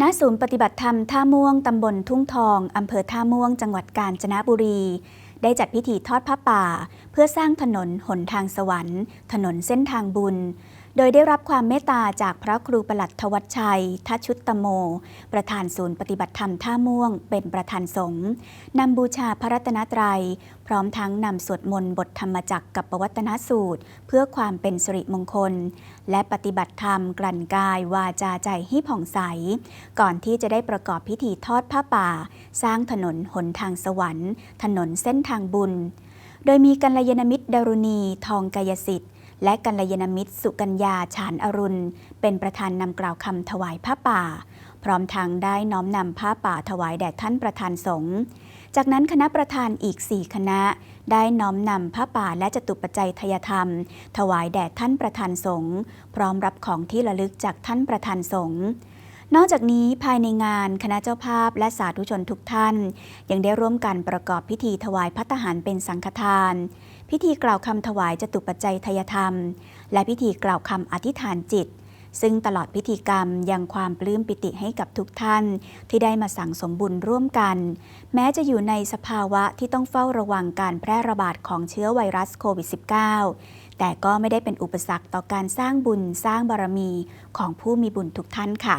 ณศูนย์ปฏิบัติธรรมท่าม่วง ตำบลทุ่งทอง อำเภอท่าม่วง จังหวัดกาญจนบุรี ได้จัดพิธีทอดผ้าป่า เพื่อสร้างถนนหนทางสวรรค์ ถนนเส้นทางบุญ โดยได้รับความเมตตาจากพระครูประหลัดทวัชชัยทัชชุตตโม ประธานศูนย์ปฏิบัติธรรมท่าม่วง เป็นประธานสงฆ์นำบูชาพระรัตนตรัย พร้อมทั้งนำสวดมนต์บทธรรมจักรกับปวัตนสูตร เพื่อความเป็นสิริมงคล และปฏิบัติธรรมกลั่นกายวาจาใจให้ผ่องใส ก่อนที่จะได้ประกอบพิธีทอดผ้าป่า สร้างถนนหนทางสวรรค์ ถนนเส้นทางบุญ โดยมีกัลยาณมิตรดารุณี ทองกายสิทธิ์ และกัลยาณมิตรสุกัญญาฉานอรุณ เป็นประธานนำกล่าวคำถวายผ้าป่า พร้อมทางได้น้อมนำผ้าป่าถวายแด่ท่านประธานสงฆ์จากนั้นคณะประธานอีก 4 คณะ ได้น้อมนำผ้าป่าและจตุปัจจัยทยธรรม ถวายแด่ท่านประธานสงฆ์พร้อมรับของที่ระลึกจากท่านประธานสงฆ์ นอกจากนี้ภายในงานคณะเจ้าภาพและสาธุชนทุกท่าน ยังได้ร่วมกันประกอบพิธีถวายพัตหารเป็นสังฆทาน พิธีกล่าวคำถวายจตุปัจจัยทยธรรม และพิธีกล่าวคำอธิษฐานจิต ซึ่งตลอดพิธีกรรมยังความปลื้มปิติให้กับทุกท่าน ที่ได้มาสั่งสมบุญร่วมกัน แม้จะอยู่ในสภาวะที่ต้องเฝ้าระวังการแพร่ระบาดของเชื้อไวรัสโควิด -19 แต่ก็ไม่ได้เป็นอุปสรรคต่อการสร้างบุญสร้างบารมีของผู้มีบุญทุกท่านค่ะ